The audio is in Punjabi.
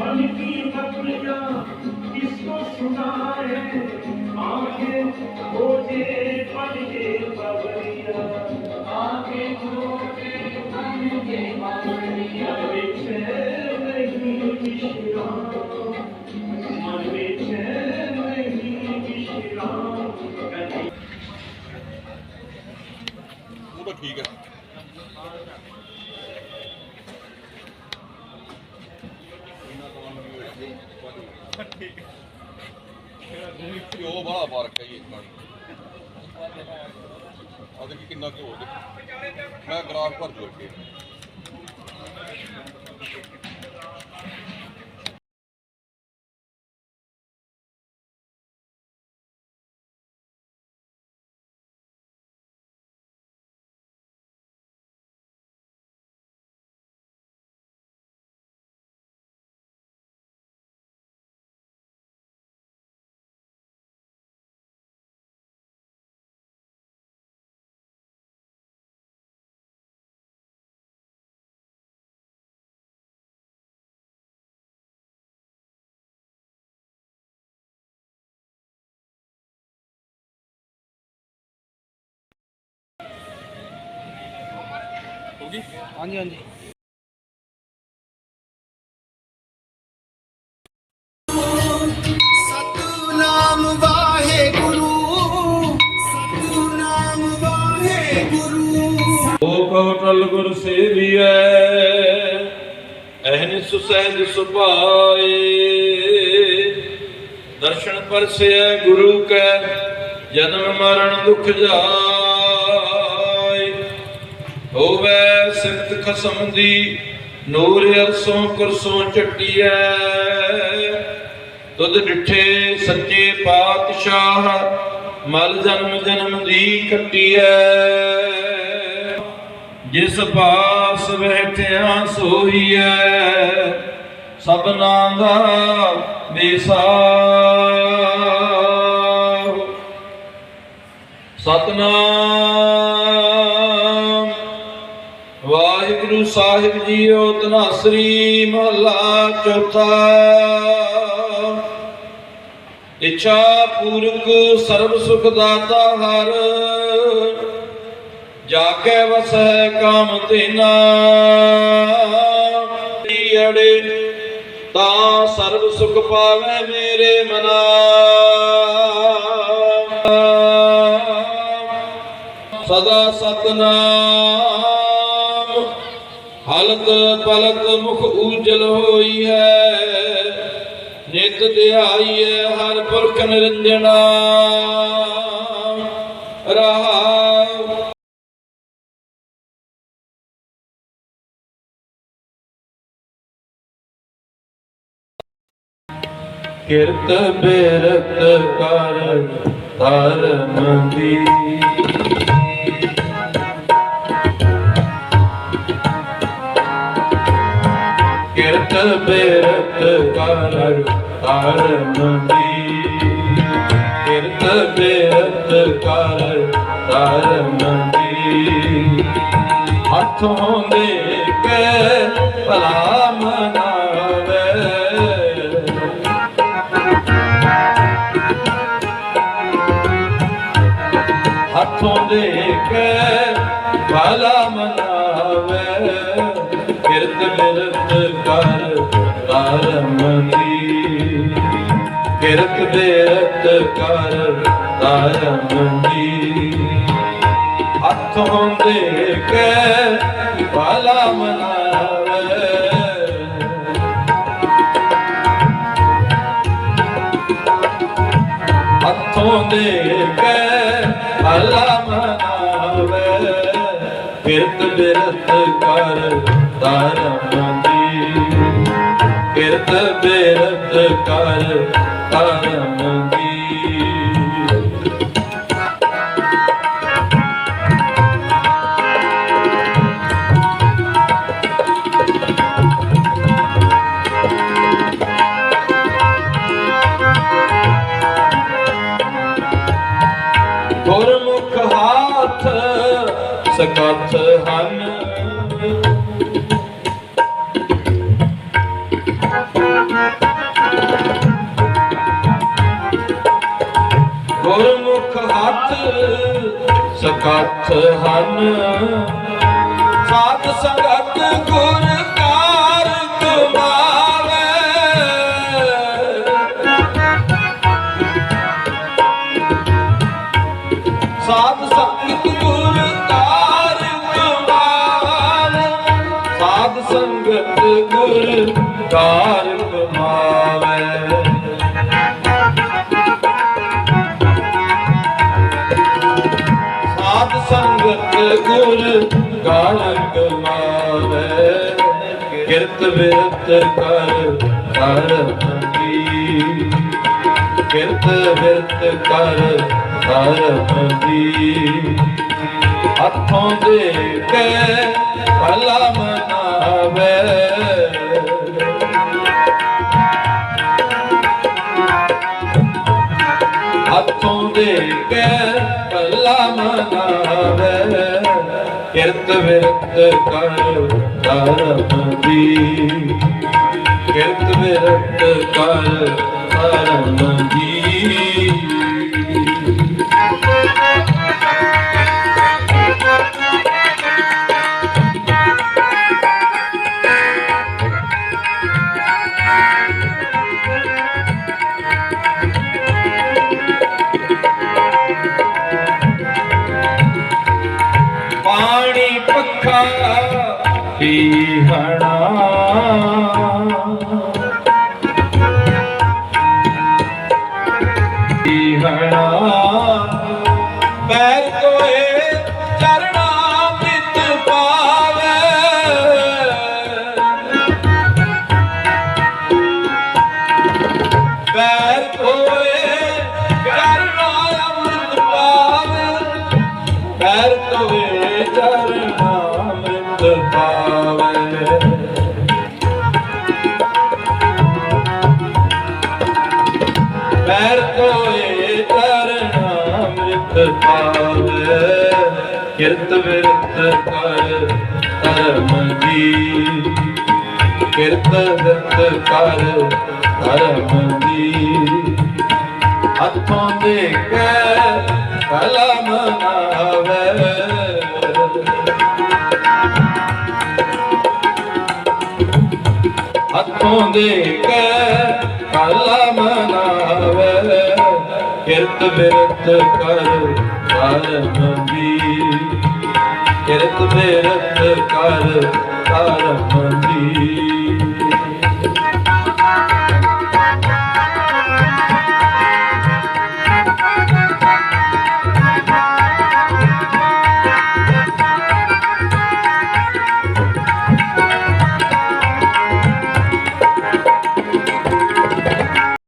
मन की पत्रिया किसको सुनाए आंखें खोजे पल के बबरिया आंखें खोजे पल के बबरिया ਠੀਕ ਹੈ। ਉਹ ਬੜਾ ਫ਼ਰਕ ਹੈ ਜੀ ਇਸ ਪਾਣੀ ਆ ਦੇਖੀ ਕਿੰਨਾ ਘਿਓ ਦੇ ਮੈਂ ਗਲਾਸ ਭਰ ਦੂ ਅੱਗੇ ਹੋ ਗਈ ਹਾਂਜੀ ਹਾਂਜੀ। ਸਤਨਾਮ ਵਾਹਿਗੁਰੂ ਸਤਨਾਮ ਵਾਹਿਗੁਰੂ। ਓ ਕਹਟਲ ਗੁਰ ਸੇਵੀਐ ਅਹਨਿ ਸਹਿਜ ਸੁਭਾਏ। ਦਰਸ਼ਨ ਪਰਸਿਐ ਗੁਰੂ ਕੈ ਜਨਮ ਮਰਨ ਦੁਖ ਜਾਏ। ਸਿਫਤ ਖਸਮ ਦੀ, ਨੂਰ ਅਰਸੋਂ ਕੁਰਸੋਂ ਚਟਿਐ ਤੁਧ ਡਿਠੇ ਸੱਚੇ ਪਾਤਸ਼ਾਹ, ਮਲ ਜਨਮ ਜਨਮ ਦੀ ਕੱਟਿਐ। ਜਿਸ ਪਾਸ ਬੈਠਿਆ ਸੋਈਐ ਸਭਨਾ ਦਾ ਬੇਸਾ ਸਤਨਾਮ ਵਾਹਿਗੁਰੂ ਸਾਹਿਬ ਜੀਓ ਤਨਾਸਰੀ ਮਹਲਾ ਚੌਥਾ। ਇੱਛਾ ਪੂਰਕ ਸਰਬ ਸੁਖ ਦਾਤਾ ਹਰ ਜਾ ਕੇ ਵਸੈ ਕਾਮ ਤੇਨਾ ਅੜੇ ਤਾਂ ਸਰਬ ਸੁਖ ਪਾਵੇ ਮੇਰੇ ਮਨਾ। ਸਦਾ ਸਤਨਾਮ। ਹਲਤ ਪਲਕ ਮੁਖ ਉਜਲ ਹੋਈ ਹੈ। ਨਿਤ ਧਿਆਈਐ ਹਰ ਪੁਰਖ ਨਿਰੰਜਨਾ ਰਹਾਉ ਕਿਰਤ ਬੇਰਤ ਕਰ ਧਰਮ ਦੀ। ਬਿਰਤ ਕਰ ਧਰਮ ਦੀ ਕਿਰਤ ਬਿਰਤ ਕਰ ਧਰਮ ਦੀ ਹੱਥੋਂ ਦੇ ਕੇ ਭਲਾ ਮਨਾਵੇ ਧਰਮ ਦੀ ਕਿਰਤ ਬਿਰਤ ਕਰ ਧਰਮ ਦੀ ਹੱਥੋਂ ਦੇ ਕੇ ਭਲਾ ਮਨਾਵੇ ਹੱਥੋਂ ਦੇ ਕੇ ਭਲਾ ਮਨਾਵੇ ਕਿਰਤ ਬਿਰਤ ਕਰ ਧਰਮ ਕਿਰਤ ਬੇਰਤ ਕਰ ਧਰਮ ਗੁਰਮੁਖ ਹਾਥ ਸਕਤ ਹਨ। ਗੁਰਮੁਖ ਹੱਥ ਸਕਤ ਹਨ। ਸਾਧ ਸੰਗਤ ਗੁਰ ਕਾਰ ਕਮਾਵੇ ਸਾਧ ਸੰਗਤ ਗੁਰ ਕਾਰ ਕਮਾਵੇ ਸਾਧ ਸੰਗਤ ਗੁਰ ਕਾਰ ਗੁਰ ਗਾਲ ਕਮਾਵੇ ਕਿਰਤ ਵਿਰਤ ਕਰ ਕਰ ਮੰਗੀ ਕਿਰਤ ਵਿਰਤ ਕਰ ਕਰ ਮੰਗੀ ਹੱਥੋਂ ਦੇ ਕੇ ਭਲਾ ਮਨਾਵੇ ਹੱਥੋਂ ਭਲਾ ਮਨਾਵੇ। ਕਿਰਤ ਵਿਰਤ ਕਰ ਧਰਮ ਦੀ ਕਿਰਤ ਵਿਰਤ ਕਰ ਧਰਮ ਦੀ പീഹണ ਕਿਰਤ ਵਿਰਤ ਕਰ ਧਰਮ ਦੀ ਕਿਰਤ ਵਿਰਤ ਕਰ ਧਰਮ ਦੀ ਹੱਥੋਂ ਦੇ ਕੇ ਕਲਮ ਨਾਵੇ ਹੱਥੋਂ ਦੇ ਕੇ ਕਲਮ ਨਾਵੇ ਕਿਰਤ ਬਿਰਤ ਕਰ ਕਰਮ ਦੀ ਕਿਰਤ ਬਿਰਤ ਕਰ ਕਰਮ ਦੀ।